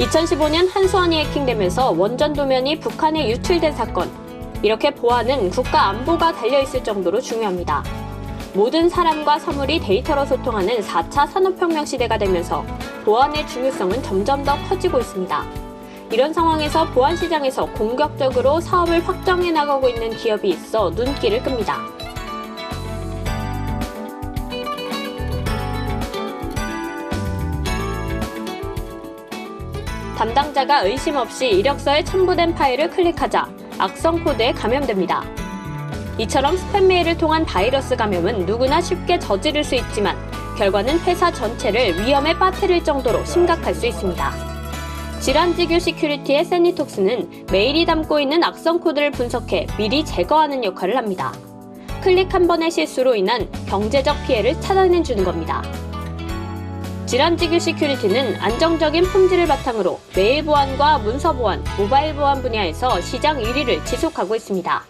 2015년 한수원이 해킹되면서 원전 도면이 북한에 유출된 사건. 이렇게 보안은 국가 안보가 달려있을 정도로 중요합니다. 모든 사람과 사물이 데이터로 소통하는 4차 산업혁명 시대가 되면서 보안의 중요성은 점점 더 커지고 있습니다. 이런 상황에서 보안 시장에서 공격적으로 사업을 확장해 나가고 있는 기업이 있어 눈길을 끕니다. 담당자가 의심 없이 이력서에 첨부된 파일을 클릭하자 악성 코드에 감염됩니다. 이처럼 스팸 메일을 통한 바이러스 감염은 누구나 쉽게 저지를 수 있지만 결과는 회사 전체를 위험에 빠뜨릴 정도로 심각할 수 있습니다. 질환지교 시큐리티의 세니톡스는 메일이 담고 있는 악성 코드를 분석해 미리 제거하는 역할을 합니다. 클릭 한 번의 실수로 인한 경제적 피해를 차단해 주는 겁니다. 질환지교 시큐리티는 안정적인 품질을 바탕으로 메일 보안과 문서 보안, 모바일 보안 분야에서 시장 1위를 지속하고 있습니다.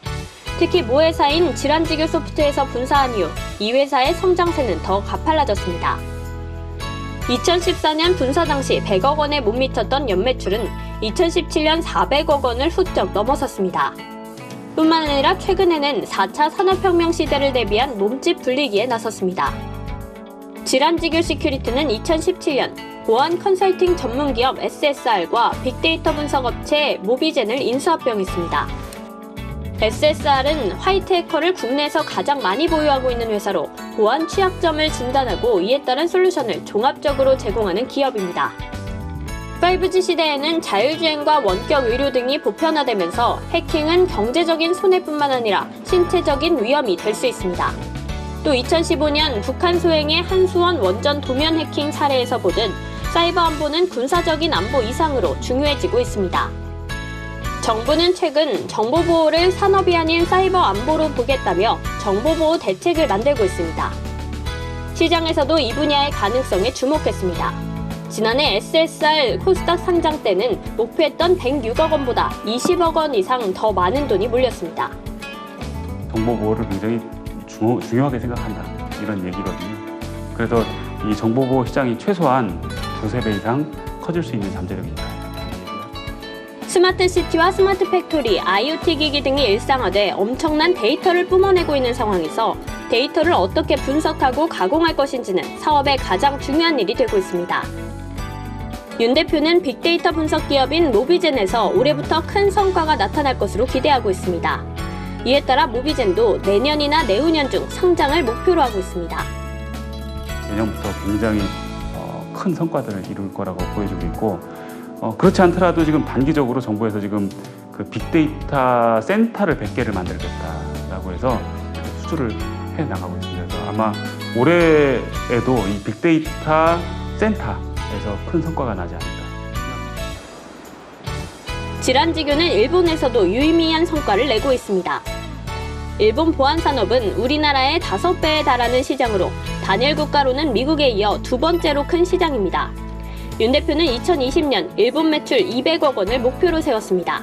특히 모 회사인 질환지교 소프트에서 분사한 이후 이 회사의 성장세는 더 가팔라졌습니다. 2014년 분사 당시 100억 원에 못 미쳤던 연매출은 2017년 400억 원을 훌쩍 넘어섰습니다. 뿐만 아니라 최근에는 4차 산업혁명 시대를 대비한 몸집 불리기에 나섰습니다. 질환지교 시큐리티는 2017년 보안 컨설팅 전문 기업 SSR과 빅데이터 분석 업체 모비젠을 인수합병했습니다. SSR은 화이트 해커를 국내에서 가장 많이 보유하고 있는 회사로 보안 취약점을 진단하고 이에 따른 솔루션을 종합적으로 제공하는 기업입니다. 5G 시대에는 자율주행과 원격 의료 등이 보편화되면서 해킹은 경제적인 손해뿐만 아니라 신체적인 위험이 될 수 있습니다. 또 2015년 북한 소행의 한수원 원전 도면 해킹 사례에서 보듯 사이버 안보는 군사적인 안보 이상으로 중요해지고 있습니다. 정부는 최근 정보보호를 산업이 아닌 사이버 안보로 보겠다며 정보보호 대책을 만들고 있습니다. 시장에서도 이 분야의 가능성에 주목했습니다. 지난해 SSR 코스닥 상장 때는 목표했던 106억 원보다 20억 원 이상 더 많은 돈이 몰렸습니다. 정보 보호를 굉장히 중, 중요하게 생각한다 이런 얘기거든요. 그래서 이 정보 보호 시장이 최소한 두세 배 이상 커질 수 있는 잠재력이다. 스마트 시티와 스마트 팩토리, IoT 기기 등이 일상화돼 엄청난 데이터를 뿜어내고 있는 상황에서 데이터를 어떻게 분석하고 가공할 것인지는 사업의 가장 중요한 일이 되고 있습니다. 윤 대표는 빅데이터 분석 기업인 모비젠에서 올해부터 큰 성과가 나타날 것으로 기대하고 있습니다. 이에 따라 모비젠도 내년이나 내후년 중 성장을 목표로 하고 있습니다. 내년부터 굉장히 어, 큰 성과들을 이룰 거라고 보여주고 있고 어, 그렇지 않더라도 지금 단기적으로 정부에서 지금 그 빅데이터 센터를 100개를 만들겠다라고 해서 수주를 해 나가고 있습니다. 그래서 아마 올해에도 이 빅데이터 센터에서 큰 성과가 나지 않을까. 질환지교는 일본에서도 유의미한 성과를 내고 있습니다. 일본 보안 산업은 우리나라의 다섯 배에 달하는 시장으로 단일 국가로는 미국에 이어 두 번째로 큰 시장입니다. 윤 대표는 2020년 일본 매출 200억 원을 목표로 세웠습니다.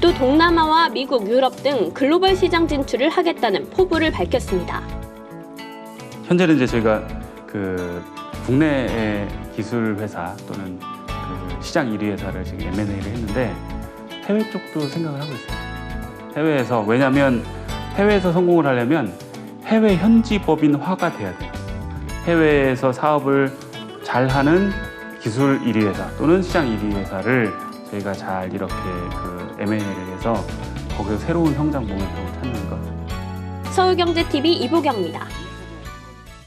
또 동남아와 미국, 유럽 등 글로벌 시장 진출을 하겠다는 포부를 밝혔습니다. 현재는 이제 저희가 그 국내의 기술 회사 또는 그 시장 1위 회사를 지금 M&A를 했는데 해외 쪽도 생각을 하고 있어요. 해외에서 왜냐하면 해외에서 성공을 하려면 해외 현지 법인화가 돼야 돼요. 해외에서 사업을 잘하는 기술 1위 회사 또는 시장 1위 회사를 저희가 잘 이렇게 그 M&A를 해서 거기서 새로운 성장 모멘텀을 찾는 것. 서울경제TV 이보경입니다.